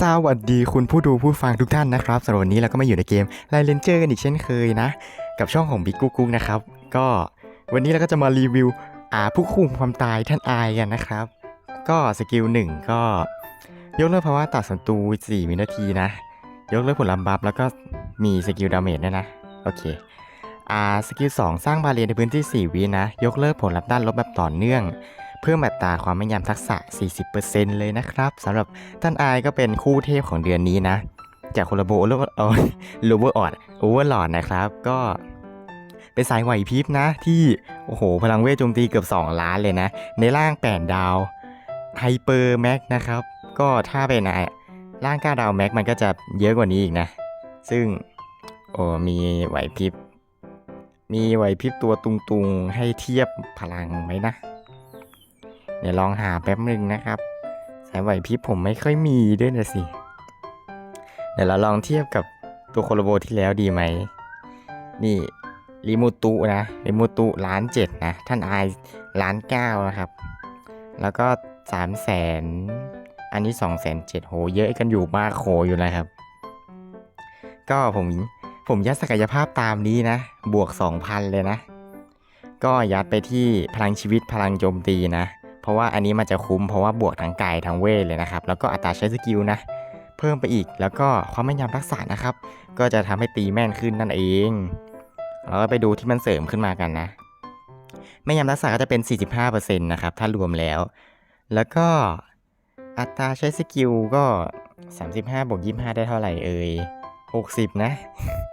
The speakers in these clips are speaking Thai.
สวัสดีคุณผู้ดูผู้ฟังทุกท่านนะครับสำหรับวันนี้เราก็มาอยู่ในเกมไลเลนเจอร์กันอีกเช่นเคยนะ กับช่องของบิ๊กกุ๊กกุ๊กนะครับ ก็วันนี้เราก็จะมารีวิวอ่าผู้คุมความตายท่านอายกันนะครับ ก็สกิลหนึ่งก็ ยกเลิกภาวะตัดศัตรู4วินาทีนะ ยกเลิกผลลัพธ์บัฟแล้วก็มีสกิลดาเมจด้วยนะ โอเคอ่าสกิล2สร้างบาเรียในพื้นที่4วินะ ยกเลิกผลลัพธ์ด้านลบแบบต่อเนื่อง พิ่มอัตราความแม่นยำทักษะ 40%เลยนะครับสำหรับท่านอายก็เป็นคู่เทพของเดือนนี้นะ จากโคลาโบโลเออโลเวอร์ออดโอเวอร์หลอดนะครับ ก็เป็นสายไหวพริบนะ ที่ โอ้โห พลังเวทโจมตีเกือบ 2 ล้านเลยนะ ในร่าง 8 ดาวไฮเปอร์แม็กนะครับ ก็ถ้าเป็นอะร่าง 9 ดาวแม็กมันก็จะเยอะกว่านี้อีกนะ ซึ่งโอ้มีไหวพริบมีไหวพริบตัวตุงๆ ให้เทียบพลังไหมนะ เดี๋ยวลองหาแป๊บหนึ่งนะครับ สายไหวพริบผมไม่ค่อยมีด้วยนะสิ เดี๋ยวเราลองเทียบกับตัวโคโลโบที่แล้วดีไหม นี่ริมูตุนะริมูตุล้านเจ็ดนะ ท่านไอล้านเก้านะครับ แล้วก็สามแสนอันนี้สองแสนเจ็ดโห เยอะกันอยู่มากโขอยู่นะครับ ก็ผมผมยัดศักยภาพตามนี้นะ บวก 2,000 เลยนะ ก็ยัดไปที่พลังชีวิตพลังโจมตีนะ เพราะว่าอันนี้มันจะคุ้มเพราะว่าบวกทั้งกายทั้งเวทเลยนะครับ แล้วก็อัตราใช้สกิลนะเพิ่มไปอีก แล้วก็ความแม่นยำทักษะนะครับ ก็จะทำให้ตีแม่นขึ้นนั่นเองเราก็ไปดูที่มันเสริมขึ้นมากันนะแม่นยำทักษะก็จะเป็น 45%นะครับถ้ารวมแล้ว แล้วก็อัตราใช้สกิลก็ 35บวก25 ได้เท่าไหร่เอ่ย60 นะ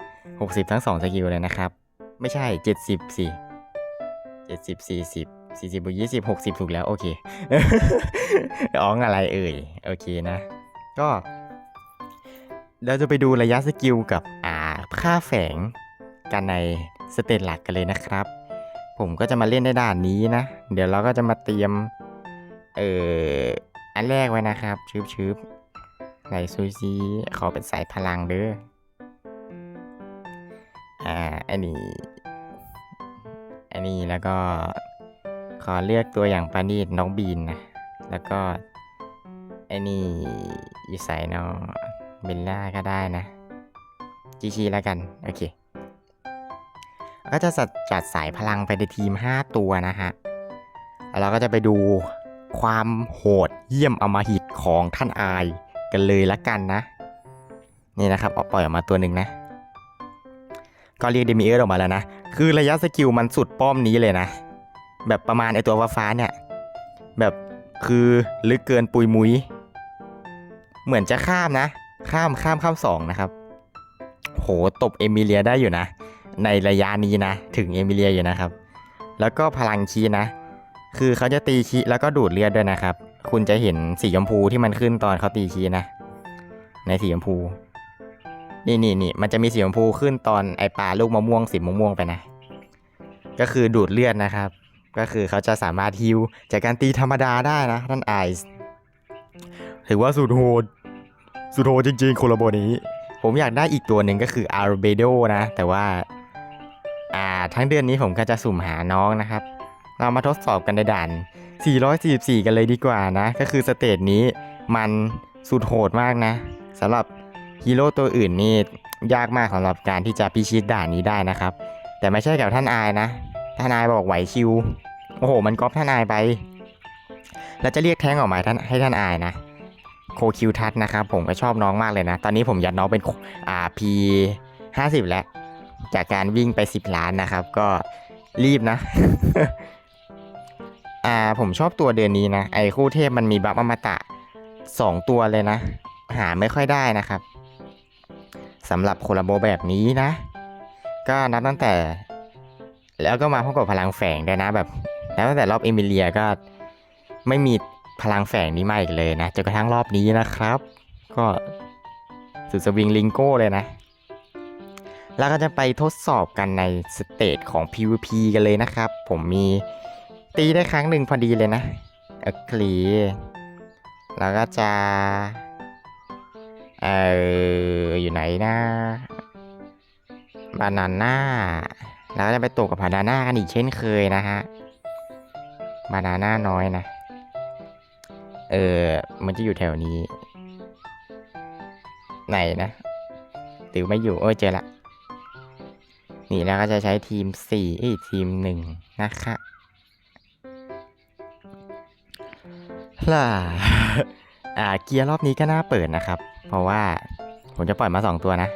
60 ทั้ง 2 สกิลเลยนะครับ ไม่ใช่ 70 สิ 70 40 40บบวก20 60ถูกแล้ว โอเคร้องอะไรเอ่ย โอเคนะ ก็เราจะไปดูระยะสกิลกับอ่าค่าแฝงกันในสเตจหลักกันเลยนะครับ ผมก็จะมาเล่นในด่านนี้นะ เดี๋ยวเราก็จะมาเตรียม เอ่อ อันแรกไว้นะครับ ชืบชืบไหลซูซีขอเป็นสายพลังเด้อ อ่า อันนี้ อันนี้แล้วก็ ขอเลือกตัวอย่างปานีดน้องบีนนะ แล้วก็ไอ้นี่อีสายนาะเบลล่าก็ได้นะจีชีแล้วกัน โอเค ก็จะจัดสายพลังไปในทีม 5 ตัวนะฮะ แล้วเราก็จะไปดูความโหดเยี่ยมอมหิตของท่านอายกันเลยละกันนะ นี่นะครับเอาปล่อยออกมาตัวหนึ่งนะ ก็เรียกเดมิเออร์ออกมาแล้วนะ คือระยะสกิลมันสุดป้อมนี้เลยนะ แบบประมาณไอตัวฟ้าๆเนี่ย แบบคือลึกเกินปุยมุย เหมือนจะข้ามนะ ข้ามข้ามข้ามสองนะครับ โหตบเอมิเลียได้อยู่นะ ในระยะนี้นะ ถึงเอมิเลียอยู่นะครับ แล้วก็พลังคีนะ คือเขาจะตีคีแล้วก็ดูดเลือดด้วยนะครับ คุณจะเห็นสีชมพูที่มันขึ้นตอนเขาตีคีนะ ในสีชมพูนี่นี่นี่มันจะมีสีชมพูขึ้นตอนไอปลาลูกมะม่วงสีมะม่วงไปนะ ก็คือดูดเลือดนะครับ ก็คือเขาจะสามารถฮิวจากการตีธรรมดาได้นะท่านไอซ์ถือว่าสุดโหดสุดโหดจริงๆคโลโบนี้ ผมอยากได้อีกตัวหนึ่งก็คืออาร์เบโดนะ แต่ว่าอ่าทั้งเดือนนี้ผมก็จะสุ่มหาน้องนะครับ เรามาทดสอบกันในด่าน 444 กันเลยดีกว่านะ ก็คือสเตจนี้มันสุดโหดมากนะสำหรับฮีโร่ตัวอื่นนี่ยากมากสำหรับการที่จะพิชิตด่านนี้ได้นะครับ แต่ไม่ใช่กับท่านอายนะ ท่านายบอกไหวคิว โอ้โห มันก๊อปท่านายไป แล้วจะเรียกแท้งออกมาท่านให้ท่านอายนะ โคคิวทัศนะครับผมก็ชอบน้องมากเลยนะ ตอนนี้ผมยัดน้องเป็นอ่าพีห้าสิบแล้ว จากการวิ่งไป10ล้านนะครับ ก็รีบนะ อ่าผมชอบตัวเดือนนี้นะ ไอคู่เทพมันมีบัฟอมตะ2ตัวเลยนะ หาไม่ค่อยได้นะครับสำหรับโคลาโบแบบนี้นะ ก็นับตั้งแต่ แล้วก็มาพร้อมกับพลังแฝงด้วยนะแบบ แล้วตั้งแต่รอบเอมิเลียก็ไม่มีพลังแฝงนี้มาอีกเลยนะจนกระทั่งรอบนี้นะครับ ก็สุดสวิงลิงโก้เลยนะแล้วก็จะไปทดสอบกันในสเตจของ PVP กันเลยนะครับ ผมมีตีได้ครั้งหนึ่งพอดีเลยนะโอเคแล้วก็จะ เอออยู่ไหนนะบานาน่า แล้วก็จะไปตกกับบานาน่ากันอีกเช่นเคยนะฮะบานาน่าน้อยนะ เออมันจะอยู่แถวนี้ ไหนนะหรือไม่อยู่โอ้เจอละนี่แล้วก็จะใช้ทีมสี่อ้ทีมหนึ่งนะคะล่ะอ่าเกียร์รอบนี้ก็น่าเปิดนะครับ เพราะว่าผมจะปล่อยมาสองตัวนะ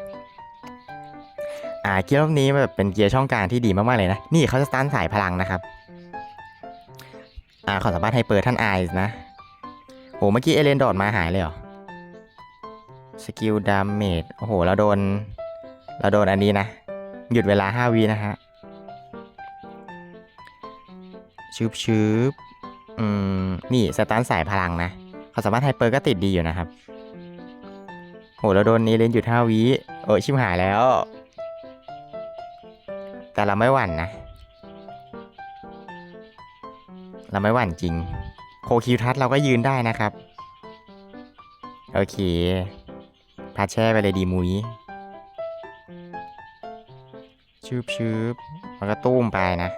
อ่าเกียร์รอบนี้แบบเป็นเกียร์ช่องกลางที่ดีมากๆเลยนะ นี่เขาจะสตันสายพลังนะครับ อ่าขอสัมภาษณ์ให้เปิดท่านไอซ์นะโหเมื่อกี้เอเลนโดดมาหายเลยเหรอ สกิลดาเมจโอ้โหเราโดน เราโดนอันนี้นะ หยุดเวลา 5วินะฮะชืบชืบอืม นี่สตันสายพลังนะเขาสามารถไฮเปอร์ก็ติดดีอยู่นะครับ โหเราโดนนี้เลนหยุด5วิโอ้ชิบหายแล้ว แต่เราไม่หวั่นนะ เราไม่หวั่นจริง โคคิวทัศเราก็ยืนได้นะครับ โอเค พาแช่ไปเลยดีมุยชืบชืบมันก็ตุ้มไปนะ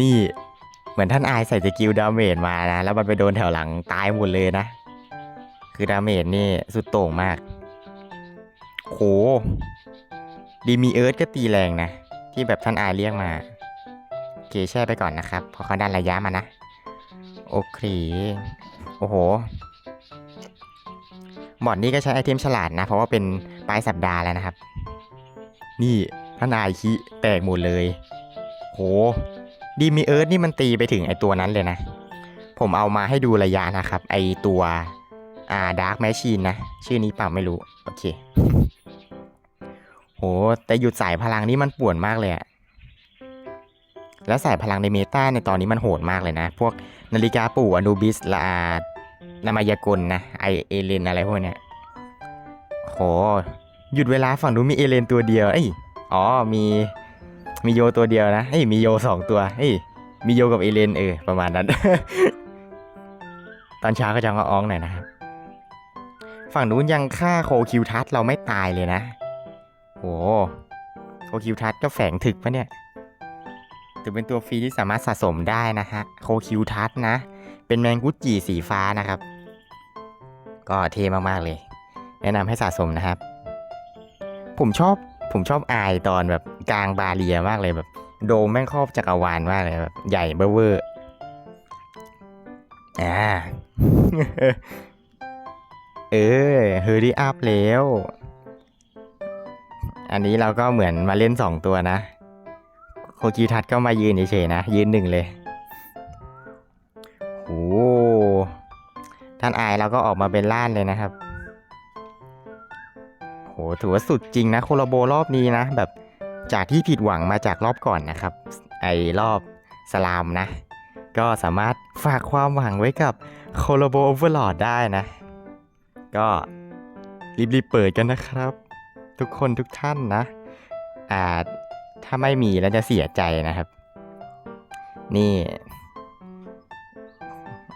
นี่เหมือนท่านอายใส่สกิลดาเมจมานะ แล้วมันไปโดนแถวหลังตายหมดเลยนะ คือดาเมจนี่สุดโต่งมาก โห ดีมีเอิร์ธก็ตีแรงนะ ที่แบบท่านอายเรียกมาโอเคแช่ไปก่อนนะครับเพราะเขาดันระยะมานะ โอเค โอ้โห บอดนี้ก็ใช้ไอเทมฉลาดนะ เพราะว่าเป็นปลายสัปดาห์แล้วนะครับ นี่ท่านอายคิแตกหมดเลย โหดีมีเอิร์ธนี่มันตีไปถึงไอตัวนั้นเลยนะ ผมเอามาให้ดูระยะนะครับ ไอตัวอ่าดาร์กแมชชีนนะ ชื่อนี้เปล่าไม่รู้ โอเค โหแต่หยุดสายพลังนี่มันป่วนมากเลยอะแล้วสายพลังในเมตาในตอนนี้มันโหดมากเลยนะ พวกนาฬิกาปู่อนูบิสละอานามายากลนะไอเอเลนอะไรพวกเนี้ยโหหยุดเวลาฝั่งนู้นมีเอเลนตัวเดียวเอ้ยอ๋อมีมีโยตัวเดียวนะเอ้ยมีโยสองตัวเอ้ยมีโยกับเอเลนเออประมาณนั้น ตอนเช้าก็จะมาอ้องหน่อยนะครับฝั่งนู้นยังฆ่าโคคิวทัศน์เราไม่ตายเลยนะ โหโคคิวทัศน์ก็แฝงถึกปะเนี่ยถือเป็นตัวฟรีที่สามารถสะสมได้นะฮะ โคคิวทัศน์นะ เป็นแมงกุจิสีฟ้านะครับ ก็เท่มากๆเลย แนะนำให้สะสมนะครับ ผมชอบผมชอบอายตอนแบบกลางบาเรียมากเลยแบบ โดมแม่งครอบจักรวาลมากเลยแบบใหญ่เบ้อเวอร์อ่า เออเฮอรี่อัพแล้ว อันนี้เราก็เหมือนมาเล่นสองตัวนะ โคกิทัศน์ก็มายืนเฉยๆนะ ยืนหนึ่งเลยโอ้ท่านอายเราก็ออกมาเป็นล้านเลยนะครับโหถือว่าสุดจริงนะ โคโลโบรอบนี้นะ แบบจากที่ผิดหวังมาจากรอบก่อนนะครับ ไอ้รอบสลามนะ ก็สามารถฝากความหวังไว้กับโคโลโบโอเวอร์ลอดได้นะ ก็รีบๆเปิดกันนะครับ ทุกคนทุกท่านนะอ่าถ้าไม่มีแล้วจะเสียใจนะครับ นี่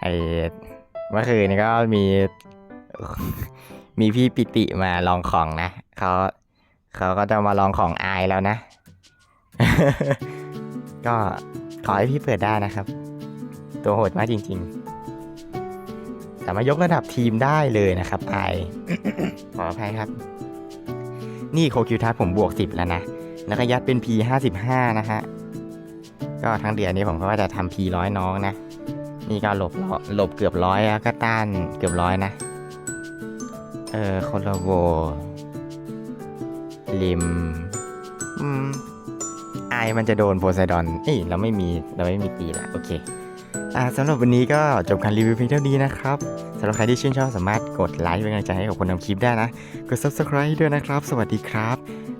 ไอเมื่อคืนก็มีมีพี่ปิติมาลองของนะเขาเขาก็จะมาลองของอายแล้วนะ ก็ขอให้พี่เปิดได้นะครับ ตัวโหดมากจริง ๆ สามารถยกระดับทีมได้เลยนะครับไอขออภัยครับ นี่โคคิวทัสผมบวก 10 แล้วนะ แล้วก็ยัดเป็น P 55นะฮะ ก็ทั้งเดือนนี้ผมก็จะทำ P ร้อยน้องนะ นี่ก็หลบหลบเกือบร้อยแล้วก็ต้านเกือบร้อยนะ เออโคโลโบลิม อืมไอมันจะโดนโพไซดอนเอ้ยเราไม่มีเราไม่มีตีละโอเค อ่าสำหรับวันนี้ก็จบการรีวิวเพียงเท่านี้นะครับำหรับใครที่ชื่นชอบสามารถกดไลค์เป็นกำลังใจให้กับคนทำคลิปได้นะ กด subscribe ด้วยนะครับ สวัสดีครับ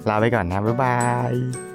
ลาไปก่อนนะ บ๊ายบาย